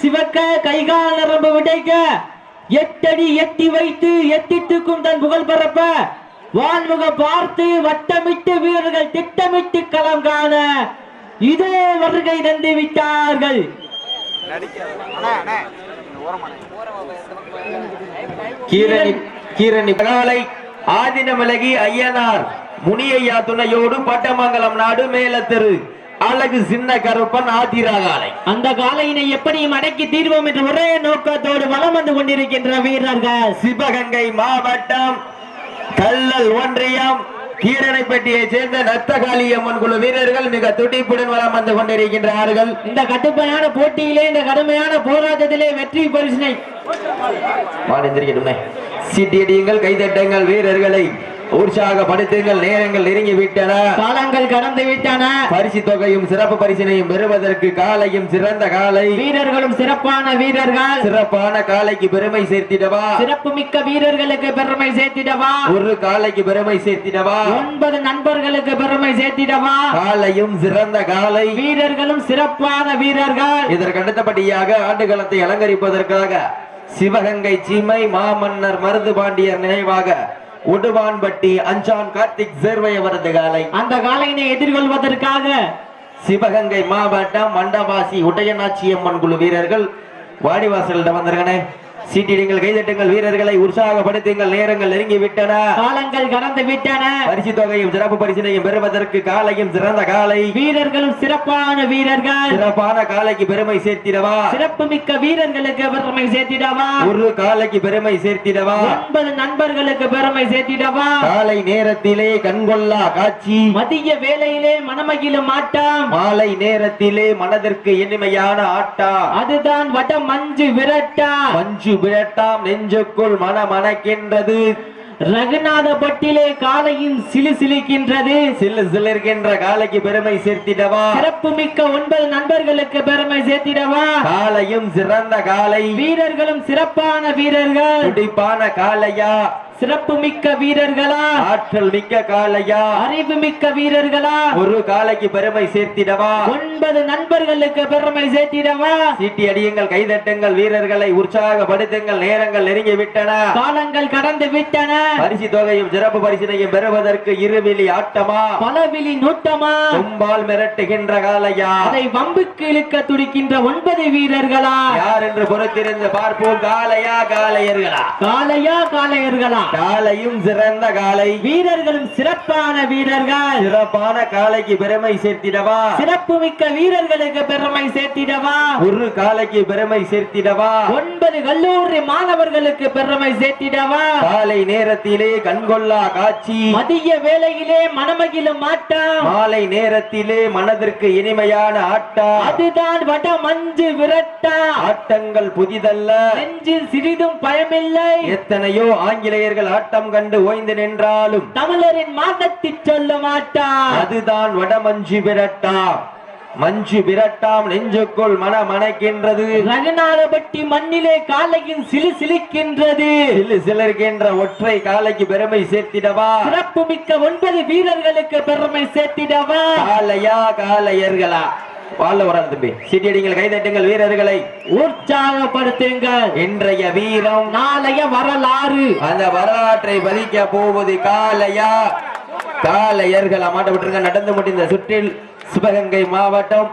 சிவக்க கைகால் நரம்பு விடைக்க. எட்டடி எட்டி வைத்து எட்டிட்டுக்கும் தன் புகழ் பரப்ப. வான்முக பார்த்து வட்டமிட்டு வீரர்கள் திட்டமிட்டு களம் காண. இதே வருகை தந்து விட்டார்கள். கீரணி கீரணி பகாலை ஆதினமிலகி ஐயனார் முனியையா துணையோடு பட்டமங்கலம் நாடு மேல தெரு அழகு சின்ன கருப்பன் ஆதிராகாலை. அந்த காலையினை எப்படியும் அடக்கி தீர்வோம் என்ற ஒரே நோக்கத்தோடு வலம் வந்து கொண்டிருக்கின்ற வீரர்கள். சிவகங்கை மாவட்டம் கல்லல் ஒன்றியம் கீரனைப்பட்டியை சேர்ந்த நத்தகாளி அம்மன் குழு வீரர்கள் மிக துடிப்புடன் வலம் வந்து கொண்டிருக்கின்றார்கள். இந்த கடுமையான போட்டியிலே இந்த கடுமையான போராட்டத்திலே வெற்றி பரிசினை சீட்டியடியுங்கள் கைதட்டுங்கள் வீரர்களை. உற்சாகப்படுத்துங்கள் நேரங்கள் நெருங்கி விட்டன காலங்கள் கடந்து விட்டன. பரிசு தொகையும் சிறப்பு பரிசினையும் பெறுவதற்கு காலையும் சிறந்த காலை. வீரர்களும் சிறப்பான வீரர்கள். சிறப்பான காலைக்கு பெருமை சேர்த்திடவா? சிறப்பு மிக்க வீரர்களுக்கு பெருமை சேர்த்திடவா? ஒரு காலைக்கு பெருமை சேர்த்திடவா? ஒன்பது நண்பர்களுக்கு பெருமை சேர்த்திடவா? காலையும் சிறந்த காலை. வீரர்களும் சிறப்பான வீரர்கள். இதற்கு அடுத்தபடியாக ஆண்டுகளத்தை அலங்கரிப்பதற்காக சிவகங்கை சீமை மாமன்னர் மருது பாண்டியர் நினைவாக உடுவான்பட்டி அஞ்சான் கார்த்திக் சேர்வை அவரது காலை. அந்த காலையினை எதிர்கொள்வதற்காக சிவகங்கை மாவட்டம் மண்டபாசி உடையநாச்சியம்மன் குழு வீரர்கள் வாடிவாசலிடம் வந்திருக்கனே சீட்டிடுங்கள் கைதட்டுங்கள் வீரர்களை உற்சாகப்படுத்துங்கள் நேரங்கள் நெருங்கி விட்டன காலங்கள் கடந்து விட்டன பரிசு தொகையும் சிறப்பு பரிசினையும் பெறுவதற்கு காலையும் சிறந்த காலை. வீரர்களும் சிறப்பான வீரர்கள். சிறப்பான காலைக்கு பெருமை சேர்த்திடவா? சிறப்பு மிக்க வீரர்களுக்கு பெருமை சேர்த்திடவா? ஒரு காலைக்கு பெருமை சேர்த்திடவா? ஒன்பது நண்பர்களுக்கு பெருமை சேர்த்திடவா? காலை நேரத்திலே கண்கொள்ளா காட்சி. மதிய வேளையிலே மனமகிழும் ஆட்டம். மாலை நேரத்திலே மனதிற்கு இனிமையான ஆட்டா அதுதான் வட மஞ்சு விரட்டா. மஞ்சு விரட்டாம் நெஞ்சுக்குள் மனமணக்கின்றது. ரகுநாதபட்டிலே காலையின் சிலு சிலிக்கின்றது. சில்லு சிலிர்கின்ற காலைக்கு பெருமை சேர்த்திடவா? சிறப்பு மிக்க ஒன்பது நண்பர்களுக்கு பெருமை சேர்த்திடவா? காலையும் சிறந்த காலை. வீரர்களும் சிறப்பான வீரர்கள். துடிப்பான காலையா? சிறப்பு மிக்க வீரர்களா? ஆற்றல் மிக்க காலையா அறிவு மிக்க வீரர்களா? ஒரு காலைக்கு பெருமை சேர்த்திடவா? ஒன்பது நண்பர்களுக்கு பெருமை சேர்த்திடவா? சீட்டி அடியுங்கள் கைதட்டுங்கள் வீரர்களை உற்சாகப்படுத்துங்கள் நேரங்கள் நெருங்கி விட்டன காலங்கள் கடந்து விட்டன. பரிசு தொகையும் சிறப்பு பரிசினையும் பெறுவதற்கு இருவிழி ஆட்டமா? பலவிழி நூட்டமா? கும்பால் மிரட்டுகின்ற காலையா அதை வம்புக்கு இழுக்க துடிக்கின்ற ஒன்பது வீரர்களா? யார் என்று பொறுத்திருந்து பார்ப்போம் காலையா காளையர்களா? காளையா காளையர்களா? காலையும் சிறந்த காலை வீரர்களும் சிறப்பான வீரர்கள். சிறப்பான காலைக்கு பெருமை சேர்த்திடவா? சிறப்பு மிக்க வீரர்களுக்கு பெருமை சேர்த்திடவா? ஒரு காலைக்கு பெருமை சேர்த்திடவா? ஒன்பது கல்லூரி மாணவர்களுக்கு பெருமை சேர்த்திடவா? காலை நேரத்திலே கண்கொள்ளா காட்சி. மதிய வேளையிலே மனமகிழும் ஆட்டம். மாலை நேரத்திலே மனதிற்கு இனிமையான ஆட்டா அதுதான் வட மஞ்சு விரட்டா ஆட்டங்கள் புதிதல்ல. நெஞ்சில் சிறிதும் பயமில்லை. எத்தனையோ ஆங்கிலேயர்கள் ஆட்டம் கண்டு ஓய்ந்து நின்றாலும் தமிழரின் மாதத்தை சொல்ல மாட்டார். அதுதான் வடமஞ்சு விரட்டா. மஞ்சு விரட்டாம் நெஞ்சுக்குள் மனமணக்கின்றது ரகுநாதபட்டி மண்ணிலே காலையின் சிலு சிலிக்கின்றது. சிலு சிலர்கின்ற ஒற்றை காலைக்கு பெருமை சேர்த்திடவா? சிறப்பு மிக்க ஒன்பது வீரர்களுக்கு பெருமை சேர்த்திடவா? காலையா காலையர்களா? வாழ வராது தம்பி. சீட்டியடிங்கள் கைதட்டுங்கள் வீரர்களை உற்சாகப்படுத்துங்கள். இன்றைய வீரம் நாளைய வரலாறு. அந்த வரலாற்றை பதிக்க போவது காலையா காலையர்கள் அம்மாட்ட விட்டுருங்க நடந்து முடிந்த சுற்றில் சிவகங்கை மாவட்டம்